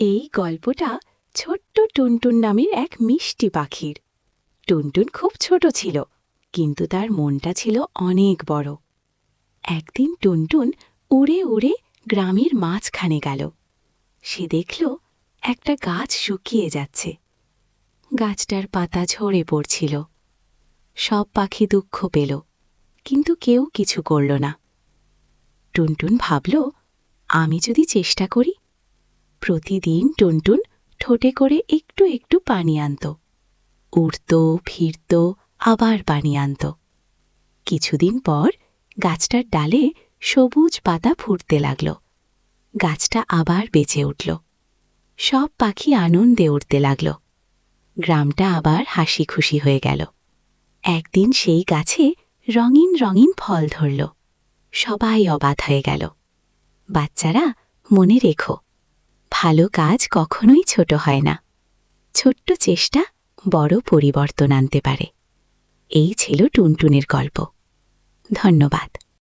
এই গল্পটা ছোট্ট টুনটুন নামের এক মিষ্টি পাখির। টুনটুন খুব ছোট ছিল, কিন্তু তার মনটা ছিল অনেক বড়। একদিন টুনটুন উড়ে উড়ে গ্রামের মাঝখানে গেল। সে দেখল একটা গাছ শুকিয়ে যাচ্ছে। গাছটার পাতা ঝরে পড়ছিল। সব পাখি দুঃখ পেল, কিন্তু কেউ কিছু করল না। টুনটুন ভাবল, আমি যদি চেষ্টা করি প্রতিদিন টুনটুন ঠোঁটে করে একটু একটু পানি আনত। উড়ত, ফিরত, আবার পানি আনত। কিছুদিন পর গাছটার ডালে সবুজ পাতা ফুটতে লাগল। গাছটা আবার বেঁচে উঠল। সব পাখি আনন্দে উঠতে লাগল। গ্রামটা আবার হাসি খুশি হয়ে গেল। একদিন সেই গাছে রঙিন রঙিন ফল ধরল। সবাই অবাধ হয়ে গেল। বাচ্চারা মনে রেখো ভালো কাজ কখনোই ছোট হয় না। ছোট্ট চেষ্টা বড় পরিবর্তন আনতে পারে। এই ছিল টুনটুনের গল্প। ধন্যবাদ।